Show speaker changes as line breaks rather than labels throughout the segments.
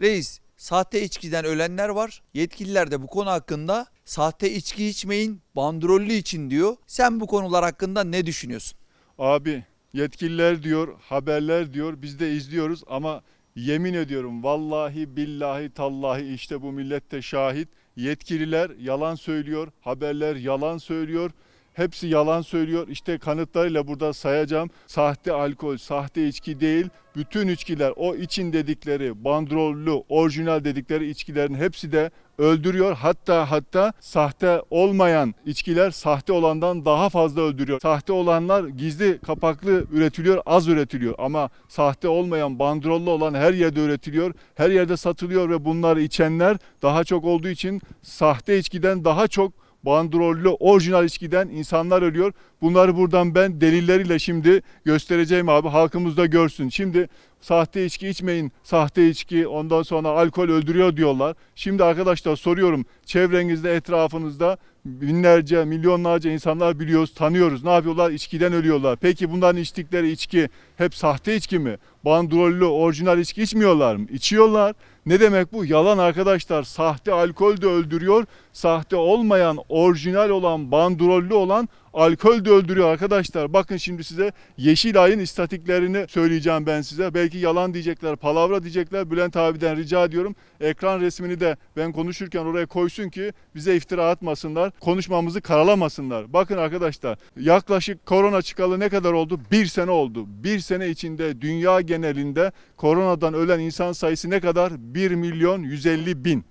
Reis, sahte içkiden ölenler var. Yetkililer de bu konu hakkında sahte içki içmeyin, bandrollü için diyor. Sen bu konular hakkında ne düşünüyorsun?
Abi yetkililer diyor, haberler diyor, biz de izliyoruz ama yemin ediyorum vallahi billahi tallahi işte bu millette şahit. Yetkililer yalan söylüyor, haberler yalan söylüyor. Hepsi yalan söylüyor. İşte kanıtlarıyla burada sayacağım. Sahte alkol, sahte içki değil. Bütün içkiler o için dedikleri, bandrollü, orijinal dedikleri içkilerin hepsi de öldürüyor. Hatta hatta sahte olmayan içkiler sahte olandan daha fazla öldürüyor. Sahte olanlar gizli kapaklı üretiliyor, az üretiliyor. Ama sahte olmayan, bandrollü olan her yerde üretiliyor, her yerde satılıyor ve bunları içenler daha çok olduğu için sahte içkiden daha çok bandrollü orijinal içkiden insanlar ölüyor. Bunları buradan ben delilleriyle şimdi göstereceğim abi. Halkımız da görsün. Şimdi sahte içki içmeyin. Sahte içki ondan sonra alkol öldürüyor diyorlar. Şimdi arkadaşlar soruyorum. Çevrenizde, etrafınızda binlerce, milyonlarca insanlar biliyoruz, tanıyoruz. Ne yapıyorlar? İçkiden ölüyorlar. Peki bunların içtikleri içki hep sahte içki mi? Bandrollü, orijinal içki içmiyorlar mı? İçiyorlar. Ne demek bu? Yalan arkadaşlar. Sahte alkol de öldürüyor. Sahte olmayan, orijinal olan, bandrollü olan alkol de öldürüyor arkadaşlar. Bakın şimdi size Yeşilay'ın istatiklerini söyleyeceğim ben size. Belki yalan diyecekler, palavra diyecekler. Bülent abiden rica ediyorum. Ekran resmini de ben konuşurken oraya koysun ki bize iftira atmasınlar. Konuşmamızı karalamasınlar. Bakın arkadaşlar yaklaşık korona çıkalı ne kadar oldu? Bir sene oldu. Bir sene içinde dünya genelinde koronadan ölen insan sayısı ne kadar? 1 milyon 150 bin.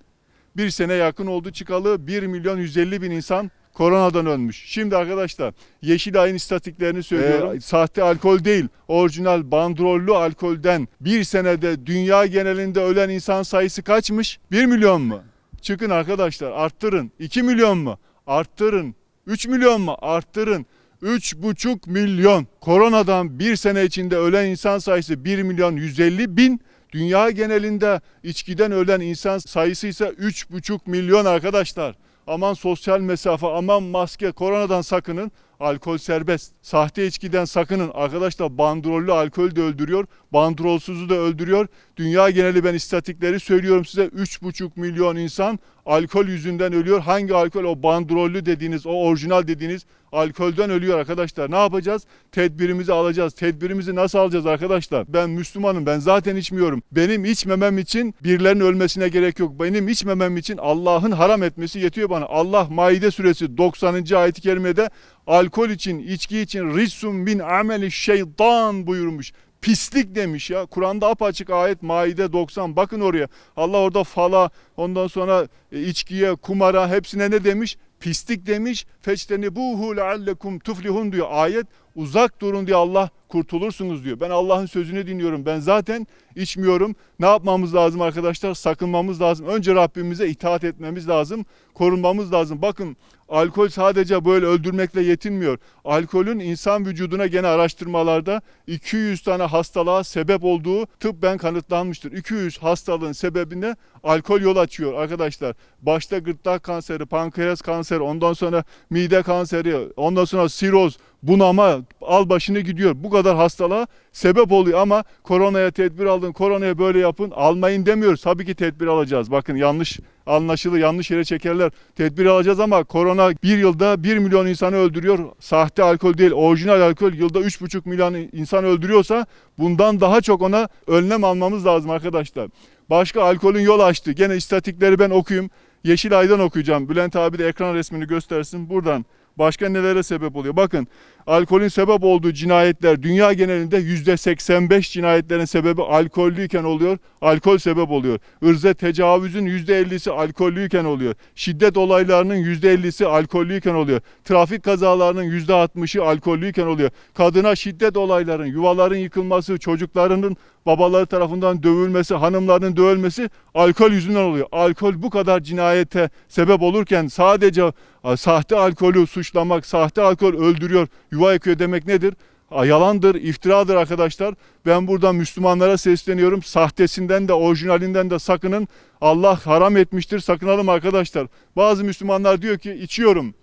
Bir sene yakın oldu çıkalı 1 milyon 150 bin insan koronadan ölmüş. Şimdi arkadaşlar Yeşilay'ın istatiklerini söylüyorum. sahte alkol değil, orijinal bandrollü alkolden bir senede dünya genelinde ölen insan sayısı kaçmış? 1 milyon mu? Çıkın arkadaşlar arttırın. 2 milyon mu? Arttırın. 3 milyon mu? Arttırın. 3,5 milyon. Koronadan bir sene içinde ölen insan sayısı 1 milyon 150 bin. Dünya genelinde içkiden ölen insan sayısı ise 3,5 milyon arkadaşlar. Aman sosyal mesafe, aman maske, koronadan sakının. Alkol serbest. Sahte içkiden sakının. Arkadaşlar bandrollü alkol de öldürüyor. Bandrolsuzu da öldürüyor. Dünya geneli ben istatikleri söylüyorum size. 3,5 milyon insan alkol yüzünden ölüyor. Hangi alkol? O bandrollü dediğiniz, o orijinal dediğiniz alkolden ölüyor arkadaşlar. Ne yapacağız? Tedbirimizi alacağız. Tedbirimizi nasıl alacağız arkadaşlar? Ben Müslümanım. Ben zaten içmiyorum. Benim içmemem için birilerinin ölmesine gerek yok. Benim içmemem için Allah'ın haram etmesi yetiyor bana. Allah Maide suresi 90. ayet-i kerimede alkol için, içki için rissun min ameli şeytan buyurmuş. Pislik demiş ya. Kur'an'da apaçık ayet Maide 90. Bakın oraya. Allah orada fala, ondan sonra e, içkiye, kumara hepsine ne demiş? Pislik demiş. Feçteni buhu leallekum tuflihun diyor. Ayet uzak durun diye Allah kurtulursunuz diyor. Ben Allah'ın sözünü dinliyorum. Ben zaten içmiyorum. Ne yapmamız lazım arkadaşlar? Sakınmamız lazım. Önce Rabbimize itaat etmemiz lazım. Korunmamız lazım. Bakın alkol sadece böyle öldürmekle yetinmiyor. Alkolün insan vücuduna gene araştırmalarda 200 tane hastalığa sebep olduğu tıbben kanıtlanmıştır. 200 hastalığın sebebine alkol yol açıyor arkadaşlar. Başta gırtlak kanseri, pankreas kanseri, ondan sonra mide kanseri, ondan sonra siroz, bunama al başını gidiyor. Bu kadar hastalığa sebep oluyor ama koronaya tedbir alın, koronaya böyle yapın almayın demiyoruz. Tabii ki tedbir alacağız. Bakın yanlış anlaşılır, yanlış yere çekerler. Tedbir alacağız ama korona bir yılda 1 milyon insanı öldürüyor. Sahte alkol değil, orijinal alkol yılda 3,5 milyon insan öldürüyorsa bundan daha çok ona önlem almamız lazım arkadaşlar. Başka alkolün yol açtı. Gene istatikleri ben okuyayım. Yeşilay'dan okuyacağım. Bülent abi de ekran resmini göstersin. Buradan başka nelere sebep oluyor? Bakın alkolün sebep olduğu cinayetler dünya genelinde %85 cinayetlerin sebebi alkollüyken oluyor. Alkol sebep oluyor. Irze tecavüzün %50'si alkollüyken oluyor. Şiddet olaylarının %50'si alkollüyken oluyor. Trafik kazalarının %60'ı alkollüyken oluyor. Kadına şiddet olayların, yuvaların yıkılması, çocuklarının babaları tarafından dövülmesi, hanımların dövülmesi alkol yüzünden oluyor. Alkol bu kadar cinayete sebep olurken sadece sahte alkolü suçlamak, sahte alkol öldürüyor, yuva yıkıyor demek nedir? Yalandır, iftiradır arkadaşlar. Ben buradan Müslümanlara sesleniyorum. Sahtesinden de orijinalinden de sakının. Allah haram etmiştir. Sakınalım arkadaşlar. Bazı Müslümanlar diyor ki içiyorum.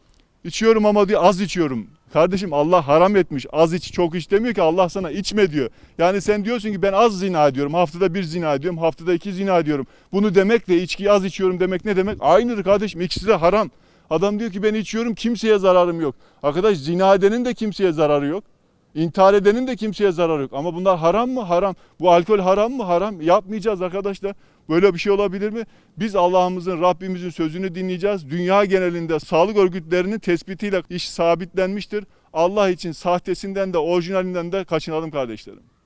İçiyorum ama diyor az içiyorum. Kardeşim Allah haram etmiş. Az iç çok iç demiyor ki Allah sana içme diyor. Yani sen diyorsun ki ben az zina ediyorum. Haftada bir zina ediyorum. Haftada iki zina ediyorum. Bunu demekle içkiyi az içiyorum demek ne demek? Aynıdır kardeşim. İkisi de haram. Adam diyor ki ben içiyorum kimseye zararım yok. Arkadaş zina edenin de kimseye zararı yok. İntihar edenin de kimseye zararı yok. Ama bunlar haram mı? Haram. Bu alkol haram mı? Haram. Yapmayacağız arkadaşlar. Böyle bir şey olabilir mi? Biz Allah'ımızın, Rabbimizin sözünü dinleyeceğiz. Dünya genelinde sağlık örgütlerinin tespitiyle iş sabitlenmiştir. Allah için sahtesinden de orijinalinden de kaçınalım kardeşlerim.